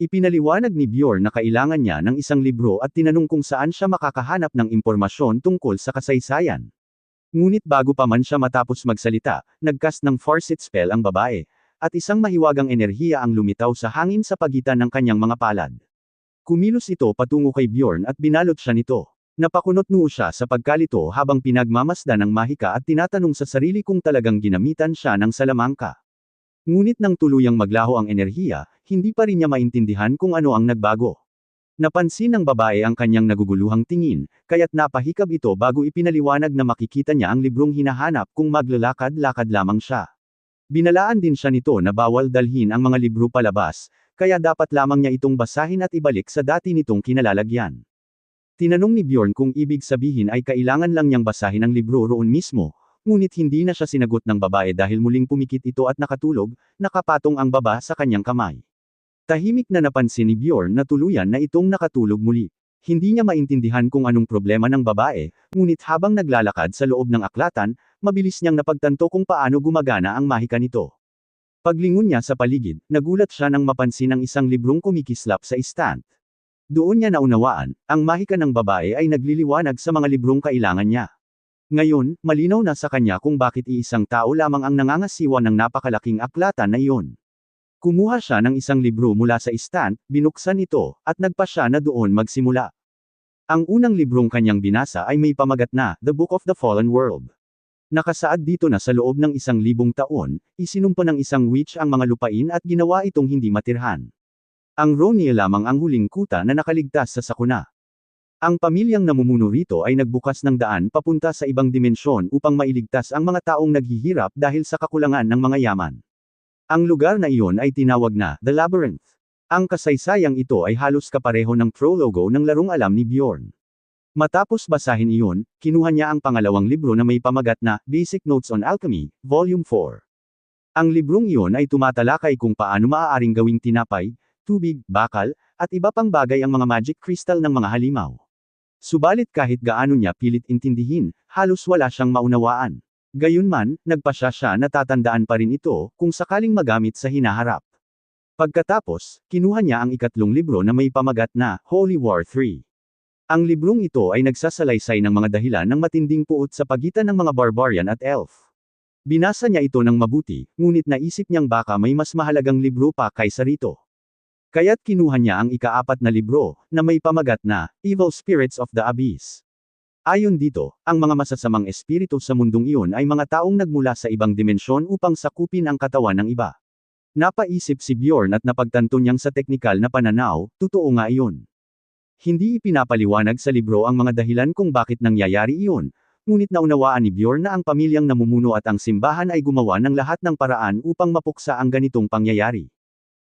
Ipinaliwanag ni Bjorn na kailangan niya ng isang libro at tinanong kung saan siya makakahanap ng impormasyon tungkol sa kasaysayan. Ngunit bago pa man siya matapos magsalita, nagcast ng Farsit spell ang babae, at isang mahiwagang enerhiya ang lumitaw sa hangin sa pagitan ng kanyang mga palad. Kumilos ito patungo kay Bjorn at binalot siya nito. Napakunot noo siya sa pagkalito habang pinagmamasdan ng mahika at tinatanong sa sarili kung talagang ginamitan siya ng salamangka. Ngunit nang tuluyang maglaho ang enerhiya, hindi pa rin niya maintindihan kung ano ang nagbago. Napansin ng babae ang kanyang naguguluhang tingin, kaya't napahikab ito bago ipinaliwanag na makikita niya ang librong hinahanap kung maglalakad-lakad lamang siya. Binalaan din siya nito na bawal dalhin ang mga libro palabas, kaya dapat lamang niya itong basahin at ibalik sa dati nitong kinalalagyan. Tinanong ni Bjorn kung ibig sabihin ay kailangan lang niyang basahin ang libro roon mismo, ngunit hindi na siya sinagot ng babae dahil muling pumikit ito at nakatulog, nakapatong ang baba sa kanyang kamay. Tahimik na napansin ni Bjorn na tuluyan na itong nakatulog muli. Hindi niya maintindihan kung anong problema ng babae, ngunit habang naglalakad sa loob ng aklatan, mabilis niyang napagtanto kung paano gumagana ang mahika nito. Paglingon niya sa paligid, nagulat siya nang mapansin ang isang librong kumikislap sa stand. Doon niya naunawaan, ang mahika ng babae ay nagliliwanag sa mga librong kailangan niya. Ngayon, malinaw na sa kanya kung bakit iisang tao lamang ang nangangasiwa ng napakalaking aklatan na iyon. Kumuha siya ng isang libro mula sa stand, binuksan ito, at nagpa siya na doon magsimula. Ang unang librong kanyang binasa ay may pamagat na, The Book of the Fallen World. Nakasaad dito na sa loob ng isang libong taon, isinumpa ng isang witch ang mga lupain at ginawa itong hindi matirhan. Ang Ronia lamang ang huling kuta na nakaligtas sa sakuna. Ang pamilyang namumuno rito ay nagbukas ng daan papunta sa ibang dimensyon upang mailigtas ang mga taong naghihirap dahil sa kakulangan ng mga yaman. Ang lugar na iyon ay tinawag na The Labyrinth. Ang kasaysayang ito ay halos kapareho ng prologo ng larong alam ni Bjorn. Matapos basahin iyon, kinuha niya ang pangalawang libro na may pamagat na Basic Notes on Alchemy, Volume 4. Ang librong iyon ay tumatalakay kung paano maaaring gawing tinapay, tubig, bakal, at iba pang bagay ang mga magic crystal ng mga halimaw. Subalit kahit gaano niya pilit intindihin, halos wala siyang maunawaan. Gayunman, nagpa siya siya na tatandaan pa rin ito, kung sakaling magamit sa hinaharap. Pagkatapos, kinuha niya ang ikatlong libro na may pamagat na, Holy War 3. Ang librong ito ay nagsasalaysay ng mga dahilan ng matinding puot sa pagitan ng mga barbarian at elf. Binasa niya ito ng mabuti, ngunit naisip niyang baka may mas mahalagang libro pa kaysa rito. Kaya't kinuha niya ang ikaapat na libro, na may pamagat na, Evil Spirits of the Abyss. Ayon dito, ang mga masasamang espiritu sa mundong iyon ay mga taong nagmula sa ibang dimensyon upang sakupin ang katawan ng iba. Napaisip si Bjorn at napagtanto niyang sa teknikal na pananaw, totoo nga iyon. Hindi ipinapaliwanag sa libro ang mga dahilan kung bakit nangyayari iyon, ngunit naunawaan ni Bjorn na ang pamilyang namumuno at ang simbahan ay gumawa ng lahat ng paraan upang mapuksa ang ganitong pangyayari.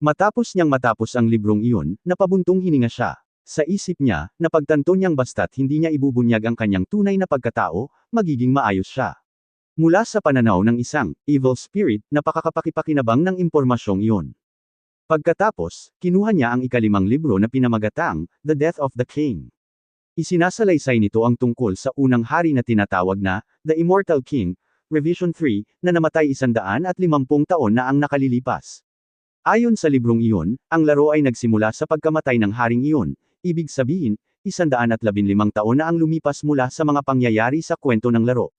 Matapos niyang matapos ang librong iyon, napabuntong hininga siya. Sa isip niya, napagtanto niyang basta't hindi niya ibubunyag ang kanyang tunay na pagkatao, magiging maayos siya. Mula sa pananaw ng isang evil spirit, napakakapakipakinabang ng impormasyong iyon. Pagkatapos, kinuha niya ang ikalimang libro na pinamagatang, The Death of the King. Isinasalaysay nito ang tungkol sa unang hari na tinatawag na, The Immortal King, Revision 3, na namatay isandaan at limampung taon na ang nakalilipas. Ayon sa librong iyon, ang laro ay nagsimula sa pagkamatay ng haring iyon, ibig sabihin, isandaan at labinlimang taon na ang lumipas mula sa mga pangyayari sa kwento ng laro.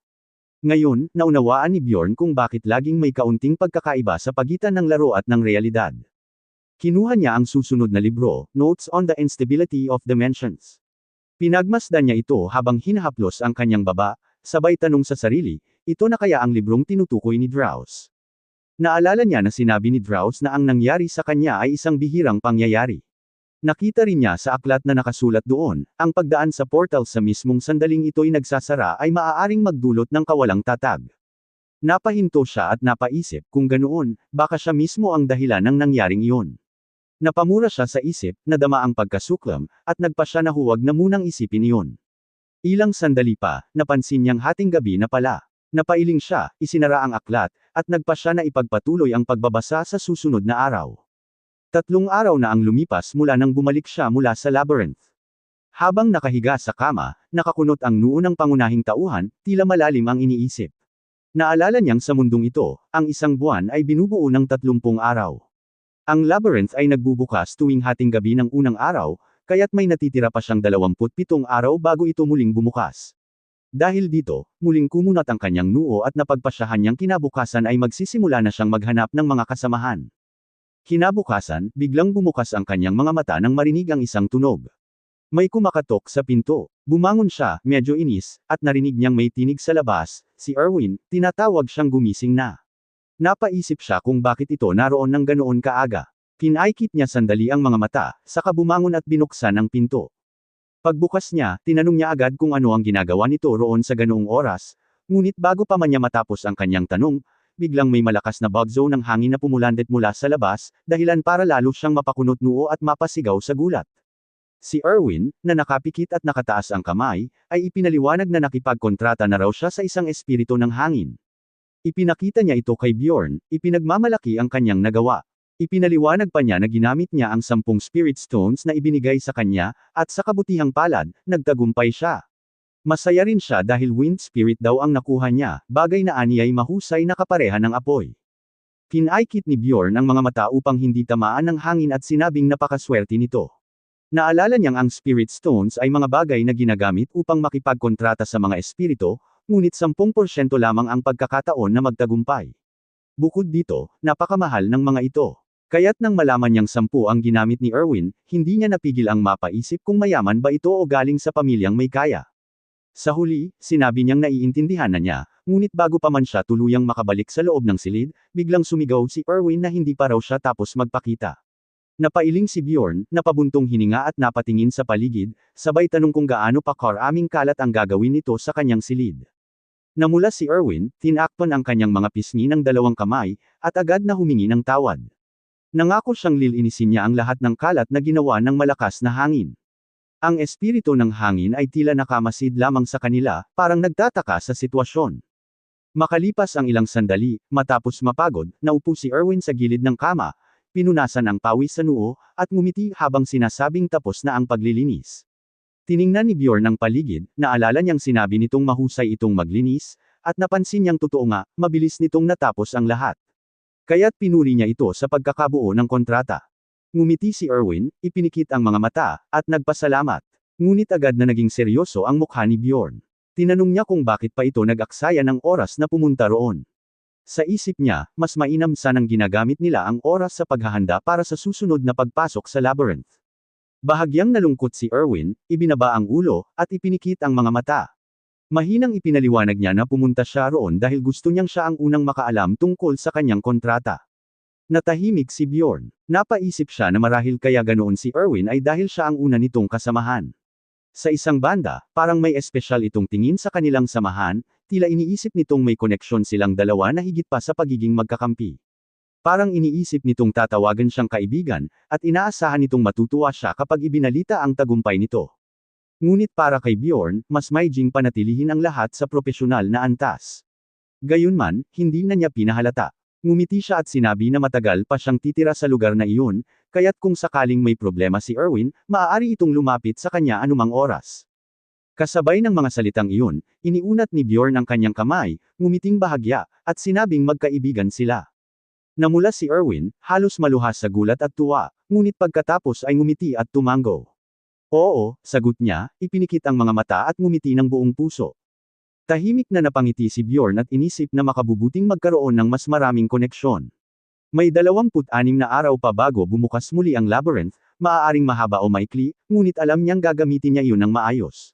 Ngayon, naunawaan ni Bjorn kung bakit laging may kaunting pagkakaiba sa pagitan ng laro at ng realidad. Kinuha niya ang susunod na libro, Notes on the Instability of Dimensions. Pinagmasdan niya ito habang hinahaplos ang kanyang baba, sabay tanong sa sarili, ito na kaya ang librong tinutukoy ni Drowse. Naalala niya na sinabi ni Drowse na ang nangyari sa kanya ay isang bihirang pangyayari. Nakita rin niya sa aklat na nakasulat doon, ang pagdaan sa portal sa mismong sandaling ito'y nagsasara ay maaaring magdulot ng kawalang tatag. Napahinto siya at napaisip kung ganoon, baka siya mismo ang dahilan ng nangyaring iyon. Napamura siya sa isip, nadama ang pagkasuklam, at nagpa siya na huwag na munang isipin iyon. Ilang sandali pa, napansin niyang hating gabi na pala. Napailing siya, isinara ang aklat, at nagpa siya na ipagpatuloy ang pagbabasa sa susunod na araw. Tatlong araw na ang lumipas mula nang bumalik siya mula sa labyrinth. Habang nakahiga sa kama, nakakunot ang noo ng pangunahing tauhan, tila malalim ang iniisip. Naalala niyang sa mundong ito, ang isang buwan ay binubuo ng tatlumpung araw. Ang labyrinth ay nagbubukas tuwing hating gabi ng unang araw, kaya't may natitira pa siyang 27 araw bago ito muling bumukas. Dahil dito, muling kumunat ang kanyang noo at napagpasyahan niyang kinabukasan ay magsisimula na siyang maghanap ng mga kasamahan. Kinabukasan, biglang bumukas ang kanyang mga mata nang marinig ang isang tunog. May kumakatok sa pinto. Bumangon siya, medyo inis, at narinig niyang may tinig sa labas, si Erwin, tinatawag siyang gumising na. Napaisip siya kung bakit ito naroon ng ganoon kaaga. Pinaikit niya sandali ang mga mata, saka bumangon at binuksan ang pinto. Pagbukas niya, tinanong niya agad kung ano ang ginagawa nito roon sa ganoong oras, ngunit bago pa man niya matapos ang kanyang tanong, biglang may malakas na bagzo ng hangin na pumulandet mula sa labas, dahilan para lalo siyang mapakunot noo at mapasigaw sa gulat. Si Erwin, na nakapikit at nakataas ang kamay, ay ipinaliwanag na nakipagkontrata na raw siya sa isang espiritu ng hangin. Ipinakita niya ito kay Bjorn, ipinagmamalaki ang kanyang nagawa. Ipinaliwanag pa niya na ginamit niya ang sampung spirit stones na ibinigay sa kanya, at sa kabutihang palad, nagtagumpay siya. Masaya rin siya dahil wind spirit daw ang nakuha niya, bagay na ani ay mahusay na kapareha ng apoy. Pinaikit ni Bjorn ang mga mata upang hindi tamaan ng hangin at sinabing napakaswerte nito. Naalala niyang ang spirit stones ay mga bagay na ginagamit upang makipagkontrata sa mga espiritu, ngunit 10% lamang ang pagkakataon na magtagumpay. Bukod dito, napakamahal ng mga ito. Kaya't nang malaman niyang sampu ang ginamit ni Erwin, hindi niya napigil ang mapaisip kung mayaman ba ito o galing sa pamilyang may kaya. Sa huli, sinabi niyang naiintindihan na niya, ngunit bago pa man siya tuluyang makabalik sa loob ng silid, biglang sumigaw si Erwin na hindi pa raw siya tapos magpakita. Napailing si Bjorn, napabuntong hininga at napatingin sa paligid, sabay tanong kung gaano pa karaming kalat ang gagawin nito sa kanyang silid. Namula si Erwin, tinakpan ang kanyang mga pisngi ng dalawang kamay, at agad na humingi ng tawad. Nangako siyang lilinisin niya ang lahat ng kalat na ginawa ng malakas na hangin. Ang espiritu ng hangin ay tila nakamasid lamang sa kanila, parang nagtataka sa sitwasyon. Makalipas ang ilang sandali, matapos mapagod, naupo si Erwin sa gilid ng kama, pinunasan ang pawis sa noo, at ngumiti habang sinasabing tapos na ang paglilinis. Tiningnan ni Bjorn ang paligid, naalala niyang sinabi nitong mahusay itong maglinis, at napansin niyang totoo nga, mabilis nitong natapos ang lahat. Kaya't pinuri niya ito sa pagkakabuo ng kontrata. Ngumiti si Erwin, ipinikit ang mga mata, at nagpasalamat. Ngunit agad na naging seryoso ang mukha ni Bjorn. Tinanong niya kung bakit pa ito nag-aksaya ng oras na pumunta roon. Sa isip niya, mas mainam sanang ginagamit nila ang oras sa paghahanda para sa susunod na pagpasok sa labyrinth. Bahagyang nalungkot si Erwin, ibinaba ang ulo, at ipinikit ang mga mata. Mahinang ipinaliwanag niya na pumunta siya roon dahil gusto niyang siya ang unang makaalam tungkol sa kanyang kontrata. Natahimik si Bjorn. Napaisip siya na marahil kaya ganoon si Erwin ay dahil siya ang una nitong kasamahan. Sa isang banda, parang may espesyal itong tingin sa kanilang samahan, tila iniisip nitong may koneksyon silang dalawa na higit pa sa pagiging magkakampi. Parang iniisip nitong tatawagan siyang kaibigan, at inaasahan nitong matutuwa siya kapag ibinalita ang tagumpay nito. Ngunit para kay Bjorn, mas maijing panatilihin ang lahat sa propesyonal na antas. Gayunman, hindi na niya pinahalata. Ngumiti siya at sinabi na matagal pa siyang titira sa lugar na iyon, kaya't kung sakaling may problema si Erwin, maaari itong lumapit sa kanya anumang oras. Kasabay ng mga salitang iyon, iniunat ni Bjorn ang kanyang kamay, ngumiting bahagya, at sinabing magkaibigan sila. Namula si Erwin, halos maluhas sa gulat at tuwa, ngunit pagkatapos ay ngumiti at tumango. Oo, sagot niya, ipinikit ang mga mata at ngumiti ng buong puso. Tahimik na napangiti si Bjorn at inisip na makabubuting magkaroon ng mas maraming koneksyon. May 26 na araw pa bago bumukas muli ang labyrinth, maaaring mahaba o maikli, ngunit alam niyang gagamitin niya iyon ng maayos.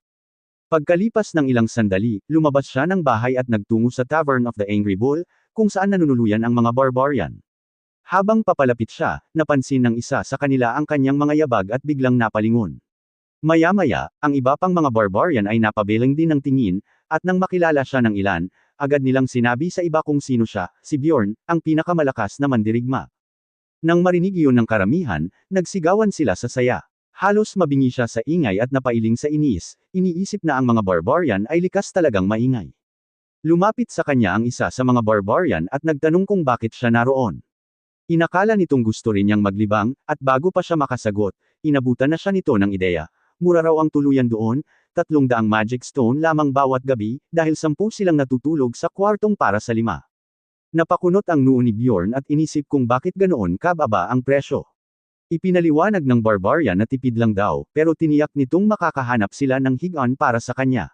Pagkalipas ng ilang sandali, lumabas siya ng bahay at nagtungo sa Tavern of the Angry Bull, kung saan nanunuluyan ang mga barbarian. Habang papalapit siya, napansin ng isa sa kanila ang kanyang mga yabag at biglang napalingon. Maya-maya, ang iba pang mga barbarian ay napabilang din ng tingin, at nang makilala siya ng ilan, agad nilang sinabi sa iba kung sino siya, si Bjorn, ang pinakamalakas na mandirigma. Nang marinig iyon ng karamihan, nagsigawan sila sa saya. Halos mabingi siya sa ingay at napailing sa inis, iniisip na ang mga barbarian ay likas talagang maingay. Lumapit sa kanya ang isa sa mga barbarian at nagtanong kung bakit siya naroon. Inakala nitong gusto rin niyang maglibang, at bago pa siya makasagot, inabutan na siya nito ng ideya, mura raw ang tuluyan doon, tatlong daang magic stone lamang bawat gabi, dahil sampu silang natutulog sa kwartong para sa lima. Napakunot ang noo ni Bjorn at inisip kung bakit ganoon kababa ang presyo. Ipinaliwanag ng barbarian na tipid lang daw, pero tiniyak nitong makakahanap sila ng higaan para sa kanya.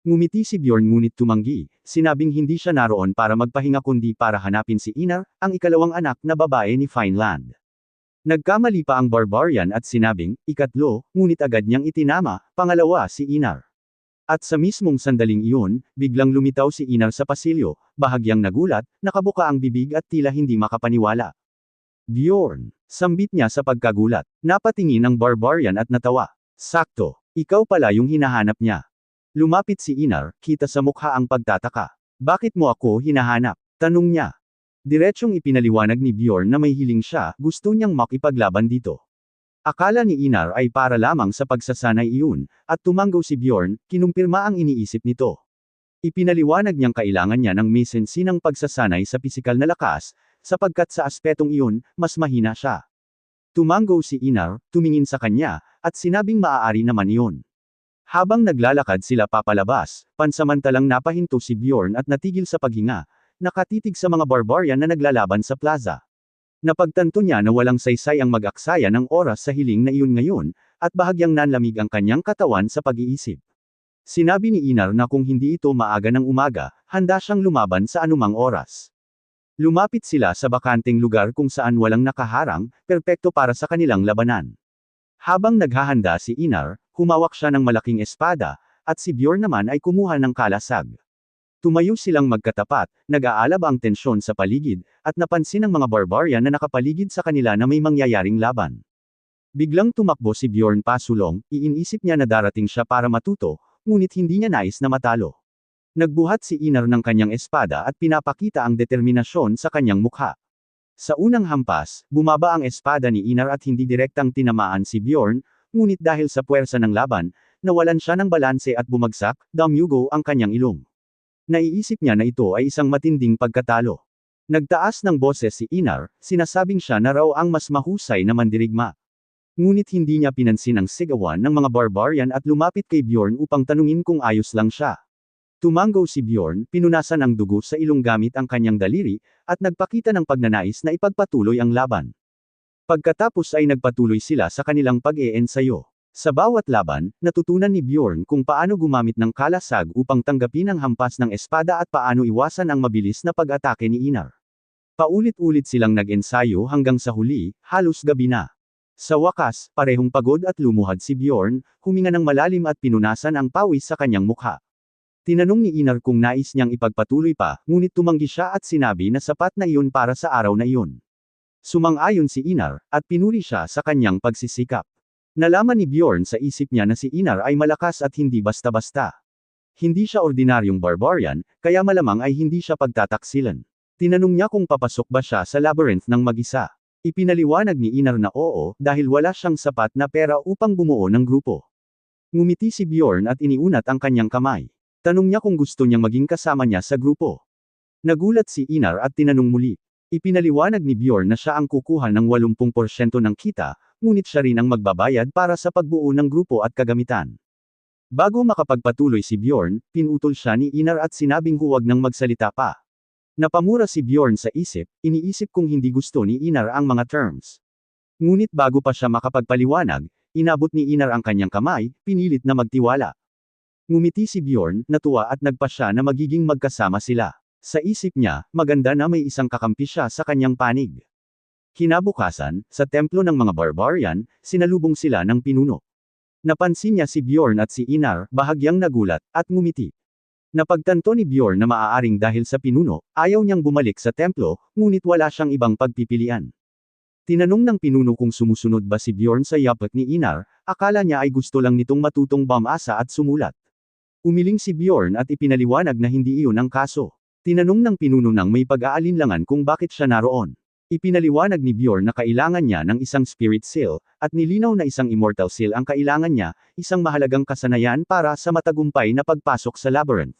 Ngumiti si Bjorn ngunit tumanggi, sinabing hindi siya naroon para magpahinga kundi para hanapin si Inar, ang ikalawang anak na babae ni Fineland. Nagkamali pa ang barbarian at sinabing, ikatlo, ngunit agad niyang itinama, pangalawa si Inar. At sa mismong sandaling iyon, biglang lumitaw si Inar sa pasilyo, bahagyang nagulat, nakabuka ang bibig at tila hindi makapaniwala. Bjorn, sambit niya sa pagkagulat. Napatingin ang barbarian at natawa. Sakto, ikaw pala yung hinahanap niya. Lumapit si Inar, kita sa mukha ang pagtataka. Bakit mo ako hinahanap? Tanong niya. Diretsyong ipinaliwanag ni Bjorn na may hiling siya, gusto niyang makipaglaban dito. Akala ni Inar ay para lamang sa pagsasanay iyon, at tumanggaw si Bjorn, kinumpirma ang iniisip nito. Ipinaliwanag niyang kailangan niya ng mesensinang pagsasanay sa pisikal na lakas, sapagkat sa aspetong iyon, mas mahina siya. Tumanggaw si Inar, tumingin sa kanya, at sinabing maaari naman iyon. Habang naglalakad sila papalabas, pansamantalang napahinto si Bjorn at natigil sa paghinga, nakatitig sa mga barbarian na naglalaban sa plaza. Napagtanto niya na walang saysay ang mag-aksaya ng oras sa hiling na iyon ngayon, at bahagyang nanlamig ang kanyang katawan sa pag-iisip. Sinabi ni Inar na kung hindi ito maaga ng umaga, handa siyang lumaban sa anumang oras. Lumapit sila sa bakanteng lugar kung saan walang nakaharang, perpekto para sa kanilang labanan. Habang naghahanda si Inar, humawak siya ng malaking espada, at si Bjorn naman ay kumuha ng kalasag. Tumayo silang magkatapat, nag-aalab ang tensyon sa paligid, at napansin ng mga barbarian na nakapaligid sa kanila na may mangyayaring laban. Biglang tumakbo si Bjorn pasulong, iinisip niya na darating siya para matuto, ngunit hindi niya nais na matalo. Nagbuhat si Inar ng kanyang espada at pinapakita ang determinasyon sa kanyang mukha. Sa unang hampas, bumaba ang espada ni Inar at hindi direktang tinamaan si Bjorn, ngunit dahil sa puwersa ng laban, nawalan siya ng balanse at bumagsak, damyugo ang kanyang ilong. Naiisip niya na ito ay isang matinding pagkatalo. Nagtaas ng boses si Inar, sinasabing siya na raw ang mas mahusay na mandirigma. Ngunit hindi niya pinansin ang sigawan ng mga barbarian at lumapit kay Bjorn upang tanungin kung ayos lang siya. Tumanggaw si Bjorn, pinunasan ang dugo sa ilong gamit ang kanyang daliri, at nagpakita ng pagnanais na ipagpatuloy ang laban. Pagkatapos ay nagpatuloy sila sa kanilang pag-eensayo. Sa bawat laban, natutunan ni Bjorn kung paano gumamit ng kalasag upang tanggapin ang hampas ng espada at paano iwasan ang mabilis na pag-atake ni Inar. Paulit-ulit silang nag-ensayo hanggang sa huli, halos gabi na. Sa wakas, parehong pagod at lumuhad si Bjorn, huminga ng malalim at pinunasan ang pawis sa kanyang mukha. Tinanong ni Inar kung nais niyang ipagpatuloy pa, ngunit tumanggi siya at sinabi na sapat na iyon para sa araw na iyon. Sumang-ayon si Inar, at pinuri siya sa kanyang pagsisikap. Nalaman ni Bjorn sa isip niya na si Inar ay malakas at hindi basta-basta. Hindi siya ordinaryong barbarian, kaya malamang ay hindi siya pagtataksilan. Tinanong niya kung papasok ba siya sa labyrinth ng mag-isa. Ipinaliwanag ni Inar na oo, dahil wala siyang sapat na pera upang bumuo ng grupo. Ngumiti si Bjorn at iniunat ang kanyang kamay. Tanong niya kung gusto niyang maging kasama niya sa grupo. Nagulat si Inar at tinanong muli. Ipinaliwanag ni Bjorn na siya ang kukuha ng 80% ng kita, ngunit siya rin ang magbabayad para sa pagbuo ng grupo at kagamitan. Bago makapagpatuloy si Bjorn, pinutol siya ni Inar at sinabing huwag nang magsalita pa. Napamura si Bjorn sa isip, iniisip kung hindi gusto ni Inar ang mga terms. Ngunit bago pa siya makapagpaliwanag, inabot ni Inar ang kanyang kamay, pinilit na magtiwala. Ngumiti si Bjorn, natuwa at nagpa siya na magiging magkasama sila. Sa isip niya, maganda na may isang kakampi siya sa kanyang panig. Kinabukasan, sa templo ng mga barbarian, sinalubong sila ng pinuno. Napansin niya si Bjorn at si Inar, bahagyang nagulat, at ngumiti. Napagtanto ni Bjorn na maaaring dahil sa pinuno, ayaw niyang bumalik sa templo, ngunit wala siyang ibang pagpipilian. Tinanong ng pinuno kung sumusunod ba si Bjorn sa yapak ni Inar, akala niya ay gusto lang nitong matutong bamasa at sumulat. Umiling si Bjorn at ipinaliwanag na hindi iyon ang kaso. Tinanong ng pinuno ng may pag-aalinlangan kung bakit siya naroon. Ipinaliwanag ni Bjorn na kailangan niya ng isang spirit seal, at nilinaw na isang immortal seal ang kailangan niya, isang mahalagang kasanayan para sa matagumpay na pagpasok sa labyrinth.